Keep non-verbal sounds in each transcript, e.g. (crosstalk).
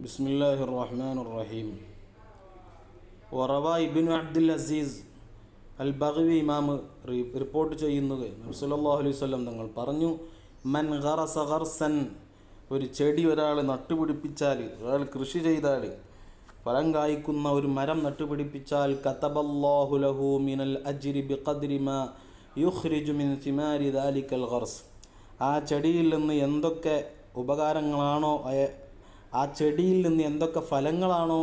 بسم الله الرحمن الرحيم وروى ابن عبد العزيز അൽ ബഗവി ഇമാം റി- റിപ്പോർട്ട് ചെയ്യുന്നത് സല്ലല്ലാഹു അലൈഹി വസല്ലം തങ്ങൾ പറഞ്ഞു മൻ ഗറസ ഗർസൻ ഒരു ചെടി ഒരാൾ നട്ടുപിടിപ്പിച്ചാൽ ഒരാൾ കൃഷി ചെയ്താൽ ഫലം കായ്ക്കുന്ന ഒരു മരം നട്ടുപിടിപ്പിച്ചാൽ കതബല്ലാഹു ലഹു മിനൽ അജ്രി ബിഖദ്രി മാ യുഖ്രിജു മിൻ സിമാരി ദാലിക്കൽ ഖർസ് ആ ചെടിയിൽ നിന്ന് എന്തൊക്കെ ഉപകാരങ്ങളാണോ ആ ചെടിയിൽ നിന്ന് എന്തൊക്കെ ഫലങ്ങളാണോ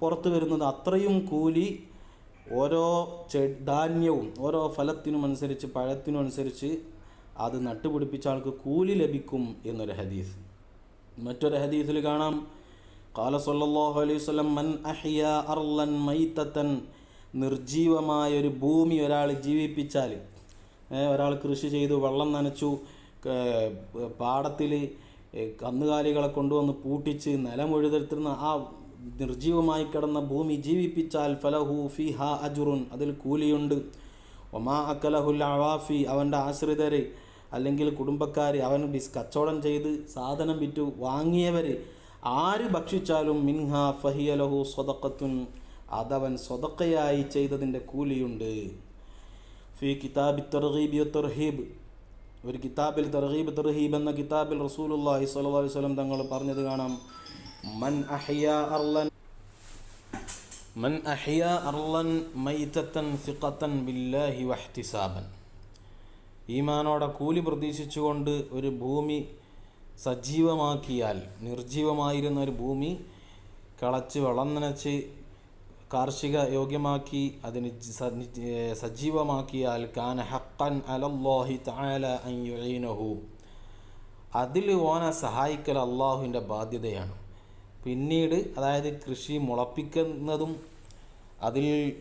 പുറത്തു വരുന്നത് അത്രയും കൂലി ഓരോ ചെ ധാന്യവും ഓരോ ഫലത്തിനും അനുസരിച്ച് പഴത്തിനും അനുസരിച്ച് അത് നട്ടുപിടിപ്പിച്ച ആൾക്ക് കൂലി ലഭിക്കും എന്നൊരു ഹദീസ്. മറ്റൊരു ഹദീസിൽ കാണാം. കാല സല്ലല്ലാഹു അലൈഹി വസല്ലം മൻ അഹിയ അർലൻ മൈത്തത്തൻ നിർജീവമായ ഒരു ഭൂമി ഒരാൾ ജീവിപ്പിച്ചാൽ ഒരാൾ കൃഷി ചെയ്തു വെള്ളം നനച്ചു പാടത്തിൽ കന്നുകാലികളെ കൊണ്ടുവന്ന് പൂട്ടിച്ച് നിലമൊഴുതെടുത്തിരുന്ന ആ നിർജീവമായി കിടന്ന ഭൂമി ജീവിപ്പിച്ചാൽ ഫലഹു ഫി ഹ അജുറുൻ അതിൽ കൂലിയുണ്ട്. ഒമാ അക്കലഹുൽ അവാഫി അവന്റെ ആശ്രിതർ അല്ലെങ്കിൽ കുടുംബക്കാർ അവൻ ബിസ് കച്ചവടം ചെയ്ത് സാധനം വിറ്റു വാങ്ങിയവർ ആര് ഭക്ഷിച്ചാലും മിൻഹ ഫഹിയലഹു സ്വതക്കത്തുൻ അതവൻ സ്വതക്കയായി ചെയ്തതിന്റെ കൂലിയുണ്ട്. ഫി കിതാബി തർഹീബ് തർഹീബ്. ഒരു കിതാബിൽ തർഹീബ് തർഹീബ് എന്ന കിതാബിൽ റസൂലുള്ളാഹി സ്വല്ലല്ലാഹി വസല്ലം തങ്ങൾ പറഞ്ഞത് കാണാം. മൻ അഹിയ അർലൻ മൻ അഹിയ അർലൻ മൈതത്തൻ സിഖത്തൻ ബില്ലാഹി വഹ്തിസാബൻ. ഈമാനോടെ കൂലി പ്രതീക്ഷിച്ചുകൊണ്ട് ഒരു ഭൂമി സജീവമാക്കിയാൽ നിർജീവമായിരുന്ന ഒരു ഭൂമി കളച്ച് വളം നനച്ച് കാർഷിക യോഗ്യമാക്കി അതിന് സജീവമാക്കിയാൽ കാൻ ഹക്കൻ അലല്ലാഹി യുഈനഹു. അതിൽ ഓനെ സഹായിക്കൽ അള്ളാഹുവിന്റെ ബാധ്യതയാണ്. പിന്നീട് അതായത് കൃഷി മുളപ്പിക്കുന്നതും അതിൽ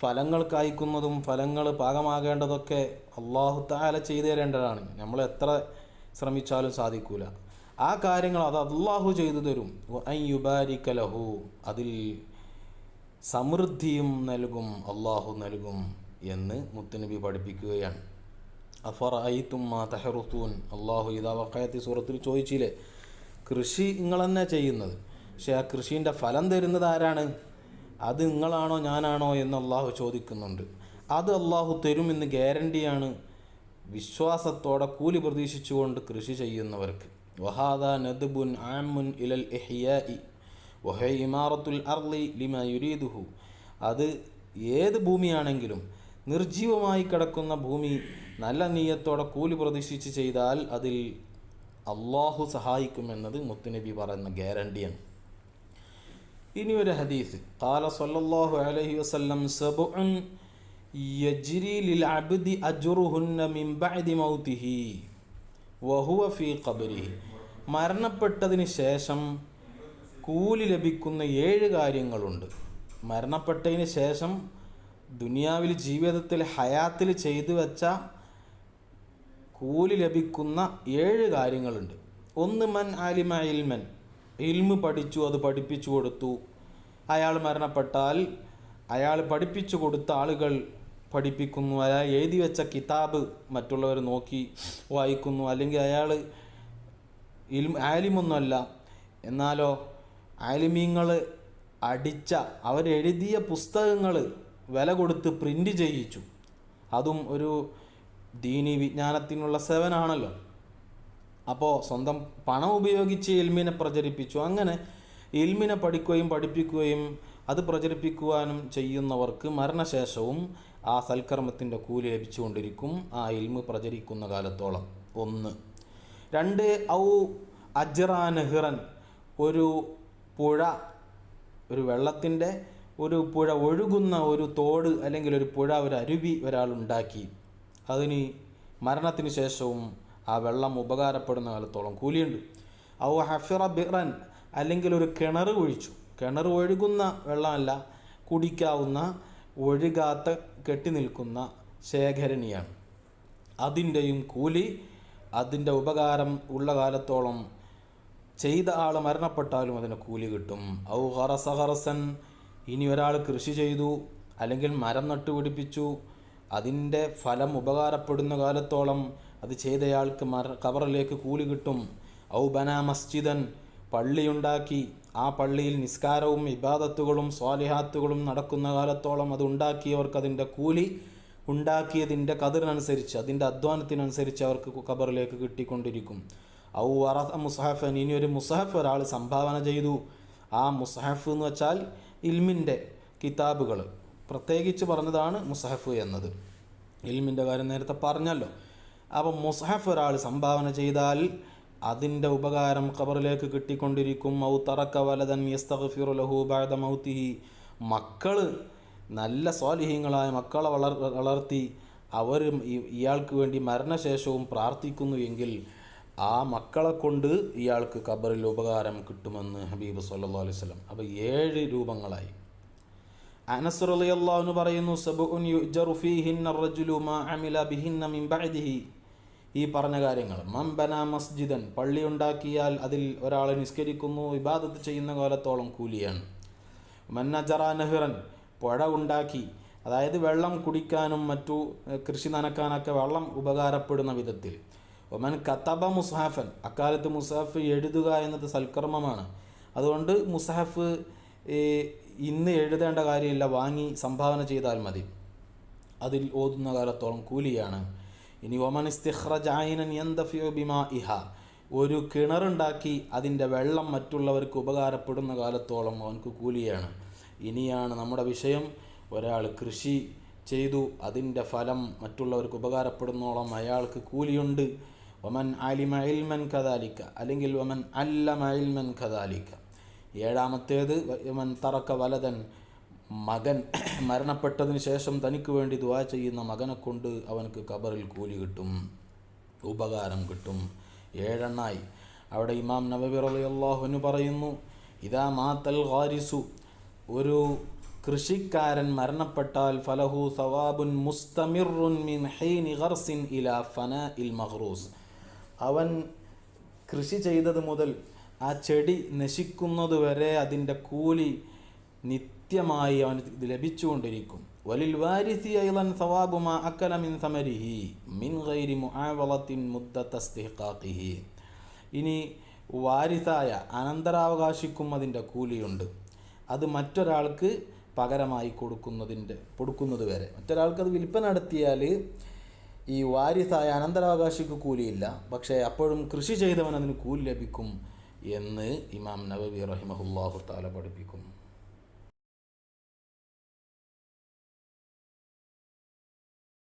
ഫലങ്ങൾ കായ്ക്കുന്നതും ഫലങ്ങൾ പാകമാകേണ്ടതൊക്കെ അള്ളാഹു താല ചെയ്തു തരേണ്ടതാണ്. നമ്മൾ എത്ര ശ്രമിച്ചാലും സാധിക്കൂല. ആ കാര്യങ്ങൾ അത് അള്ളാഹു ചെയ്തു തരും. ഐ യുബാരിക ലഹു. അതിൽ സമൃദ്ധിയും നൽകും അള്ളാഹു നൽകും എന്ന് മുത്തുനബി പഠിപ്പിക്കുകയാണ്. അഫർ ഐത്തും മാ തഹറുത്തൂൻ അള്ളാഹു ഇതാ വക്കയത്തി സൂറത്തിൽ ചോദിച്ചില്ലേ? കൃഷി നിങ്ങൾ തന്നെ ചെയ്യുന്നത്? പക്ഷെ ആ കൃഷീന്റെ ഫലം തരുന്നത് ആരാണ്? അത് നിങ്ങളാണോ ഞാനാണോ എന്ന് അള്ളാഹു ചോദിക്കുന്നുണ്ട്. അത് അള്ളാഹു തരുമെന്ന് ഗ്യാരണ്ടിയാണ് വിശ്വാസത്തോടെ കൂലി പ്രതീക്ഷിച്ചുകൊണ്ട് കൃഷി ചെയ്യുന്നവർക്ക്. വഹാദ നദ്ബുൻ ആമുൻ ഇലൽ ഇഹ്യാഇ. ഇമാറത്തുൽ അർലി ലിമ യുരീദുഹു. അത് ഏത് ഭൂമിയാണെങ്കിലും നിർജീവമായി കിടക്കുന്ന ഭൂമി നല്ല നീയത്തോടെ കൂലി പ്രതീക്ഷിച്ച് ചെയ്താൽ അതിൽ അള്ളാഹു സഹായിക്കുമെന്നത് മുത്തുനബി പറയുന്ന ഗ്യാരണ്ടിയാണ്. ഇനി ഒരു ഹദീസ്. കാല സല്ലല്ലാഹു അലഹി വസ്ലം സബുൻ മരണപ്പെട്ടതിന് ശേഷം കൂലി ലഭിക്കുന്ന ഏഴ് കാര്യങ്ങളുണ്ട്. മരണപ്പെട്ടതിന് ശേഷം ദുനിയാവിൽ ജീവിതത്തിൽ ഹയാത്തിൽ ചെയ്തു വെച്ച കൂലി ലഭിക്കുന്ന ഏഴ് കാര്യങ്ങളുണ്ട്. ഒന്ന് മൻ ആലിമ ഇൽമൻ. ഇൽമ് പഠിച്ചു അത് പഠിപ്പിച്ചു കൊടുത്തു. അയാൾ മരണപ്പെട്ടാൽ അയാൾ പഠിപ്പിച്ചു കൊടുത്ത ആളുകൾ പഠിപ്പിക്കുന്നു. അയാൾ എഴുതി വെച്ച കിതാബ് മറ്റുള്ളവർ നോക്കി വായിക്കുന്നു. അല്ലെങ്കിൽ അയാൾ ഇൽ ആലിമൊന്നുമല്ല. എന്നാലോ ആലിമീങ്ങൾ അടിച്ച അവരെഴുതിയ പുസ്തകങ്ങൾ വില കൊടുത്ത് പ്രിന്റ് ചെയ്യിച്ചു. അതും ഒരു ദീനി വിജ്ഞാനത്തിനുള്ള സേവനാണല്ലോ. അപ്പോൾ സ്വന്തം പണം ഉപയോഗിച്ച് എൽമിനെ പ്രചരിപ്പിച്ചു. അങ്ങനെ എൽമിനെ പഠിക്കുകയും പഠിപ്പിക്കുകയും അത് പ്രചരിപ്പിക്കുവാനും ചെയ്യുന്നവർക്ക് മരണശേഷവും ആ സൽക്കർമ്മത്തിന്റെ കൂലി ലഭിച്ചുകൊണ്ടിരിക്കും ആ ഇൽമ് പ്രചരിക്കുന്ന കാലത്തോളം. ഒന്ന്. രണ്ട് ഔ അജ്റാ നെഹ്റൻ ഒരു പുഴ ഒരു വെള്ളത്തിന്റെ ഒരു പുഴ ഒഴുകുന്ന ഒരു തോട് അല്ലെങ്കിൽ ഒരു പുഴ ഒരു അരുവി ഒരാൾ ഉണ്ടാക്കി. അതിന് മരണത്തിന് ശേഷവും ആ വെള്ളം ഉപകാരപ്പെടുന്ന കാലത്തോളം കൂലിയുണ്ട്. ഔ ഹഫിറ ബിറൻ അല്ലെങ്കിൽ ഒരു കിണർ ഒഴിച്ചു കിണർ ഒഴുകുന്ന വെള്ളമല്ല കുടിക്കാവുന്ന ഒഴുകാത്ത കെട്ടി നിൽക്കുന്ന ശേഖരണിയാണ്. അതിന്റെയും കൂലി അതിന്റെ ഉപകാരം ഉള്ള കാലത്തോളം ചെയ്ത ആൾ മരണപ്പെട്ടാലും അതിന് കൂലി കിട്ടും. ഔ ഹറസ ഹറസൻ. ഇനി ഒരാൾ കൃഷി ചെയ്തു അല്ലെങ്കിൽ മരം നട്ടുപിടിപ്പിച്ചു അതിന്റെ ഫലം ഉപകാരപ്പെടുന്ന കാലത്തോളം അത് ചെയ്തയാൾക്ക് മര ഖബറിലേക്ക് കൂലി കിട്ടും. ഔ ബന മസ്ജിദൻ. പള്ളിയുണ്ടാക്കി. ആ പള്ളിയിൽ നിസ്കാരവും ഇബാദത്തുകളും സ്വാലിഹാത്തുകളും നടക്കുന്ന കാലത്തോളം അത് ഉണ്ടാക്കിയവർക്ക് അതിന്റെ കൂലി ഉണ്ടാക്കിയതിന്റെ കതിറിനനുസരിച്ച് അതിന്റെ അധ്വാനത്തിനനുസരിച്ച് അവർക്ക് കബറിലേക്ക് കിട്ടിക്കൊണ്ടിരിക്കും. ഔ വറ മുസഹഫൻ. ഇനി ഒരു മുസഹഫ് ഒരാൾ സംഭാവന ചെയ്തു. ആ മുസഹഫ് എന്ന് വെച്ചാൽ ഇൽമിന്റെ കിതാബുകൾ. പ്രത്യേകിച്ച് പറഞ്ഞതാണ് മുസഹഫ് എന്നത്. ഇൽമിന്റെ കാര്യം നേരത്തെ പറഞ്ഞല്ലോ. അപ്പം മുസഹഫ് ഒരാൾ സംഭാവന ചെയ്താൽ അതിന്റെ ഉപകാരം ഖബറിലേക്ക് കിട്ടിക്കൊണ്ടിരിക്കും. ഔ തറക്ക വലതൻ യസ്തഗ്ഫിറു ലഹു ബഅദ മൗതിഹി മക്കൾ നല്ല സ്വാലിഹ്യങ്ങളായ മക്കളെ വളർ വളർത്തി അവർ ഇയാൾക്ക് വേണ്ടി മരണശേഷവും പ്രാർത്ഥിക്കുന്നു എങ്കിൽ ആ മക്കളെ കൊണ്ട് ഇയാൾക്ക് ഖബറിൽ ഉപകാരം കിട്ടുമെന്ന് ഹബീബ് സല്ലു അലൈഹി വസല്ലം. അപ്പോൾ ഏഴ് രൂപങ്ങളായി. അനസ് റളിയല്ലാഹു പറയുന്നു റജുലു മാ ബഅദിഹി. ഈ പറഞ്ഞ കാര്യങ്ങൾ മംബന മസ്ജിദൻ പള്ളി ഉണ്ടാക്കിയാൽ അതിൽ ഒരാൾ നിസ്കരിക്കുന്നു ഇബാദത്ത് ചെയ്യുന്ന കാലത്തോളം കൂലിയാണ്. മന്നജറ നെഹ്റൻ പുഴ ഉണ്ടാക്കി അതായത് വെള്ളം കുടിക്കാനും മറ്റു കൃഷി നനക്കാനൊക്കെ വെള്ളം ഉപകാരപ്പെടുന്ന വിധത്തിൽ. ഒമൻ കത്തബ മുസാഫൻ അക്കാലത്ത് മുസാഫ് എഴുതുക എന്നത് സൽക്കർമ്മമാണ്. അതുകൊണ്ട് മുസാഫ് ഈ, ഇന്ന് എഴുതേണ്ട കാര്യമില്ല വാങ്ങി സംഭാവന ചെയ്താൽ മതി. അതിൽ ഓതുന്ന കാലത്തോളം കൂലിയാണ്. ഇനി ഒമൻ ഇസ്തിഖ്റജ ഐനൻ യന്തഫിഉ ബിമാ ഇഹ ഒരു കിണറുണ്ടാക്കി അതിന്റെ വെള്ളം മറ്റുള്ളവർക്ക് ഉപകാരപ്പെടുന്ന കാലത്തോളം അവനക്ക് കൂലിയാണ്. ഇനിയാണ് നമ്മുടെ വിഷയം. ഒരാൾ കൃഷി ചെയ്തു അതിന്റെ ഫലം മറ്റുള്ളവർക്ക് ഉപകാരപ്പെടുന്നോളം അയാൾക്ക് കൂലിയുണ്ട്. ഒമൻ അലിമ ഇൽമൻ കദാലിക്ക. അല്ലെങ്കിൽ ഒമൻ അല്ലമ ഇൽമൻ കദാലിക്ക. ഏഴാമത്തേത് ഒമൻ തറക്ക വലതൻ മകൻ. (clears throat) മരണപ്പെട്ടതിന് ശേഷം തനിക്ക് വേണ്ടി ദുവാ ചെയ്യുന്ന മകനെ കൊണ്ട് അവനക്ക് കബറിൽ കൂലി കിട്ടും. ഉപകാരം കിട്ടും. ഏഴെണ്ണായി. അവിടെ ഇമാം നബബി റളിയല്ലാഹുവിന് പറയുന്നു ഇതാ മാത്തൽ ഖാരിസു. ഒരു കൃഷിക്കാരൻ മരണപ്പെട്ടാൽ ഫലഹു സവാബുൻ മുസ്തമിറുൻ മിൻ ഹൈനി ഗർസിൻ ഇലാ ഫന ഇൽ മഹ്റൂസ് അവൻ കൃഷി ചെയ്തത് മുതൽ ആ ചെടി നശിക്കുന്നത് വരെ അതിന്റെ കൂലി നിത്യമായി അവന് ലഭിച്ചുകൊണ്ടിരിക്കും. വലിൽ വാരിസി ഐലൻ സവാബുമാ അക്കല മിൻ സമരിഹി മിൻ ഗൈരി മുആവളത്തിൻ മുദ്ദത്തസ്തിഹാഖിഹി ഇനി വാരിസായ അനന്തരാവകാശിക്കും അതിന്റെ കൂലിയുണ്ട്. അത് മറ്റൊരാൾക്ക് പകരമായി കൊടുക്കുന്നതിന്റെ കൊടുക്കുന്നത് വരെ. മറ്റൊരാൾക്ക് അത് വിൽപ്പന നടത്തിയാൽ ഈ വാരിസായ അനന്തരാവകാശിക്ക് കൂലിയില്ല. പക്ഷേ അപ്പോഴും കൃഷി ചെയ്തവൻ അതിന് കൂലി ലഭിക്കും എന്ന് ഇമാം നബബി റഹിമഹുല്ലാഹു താല പഠിപ്പിക്കും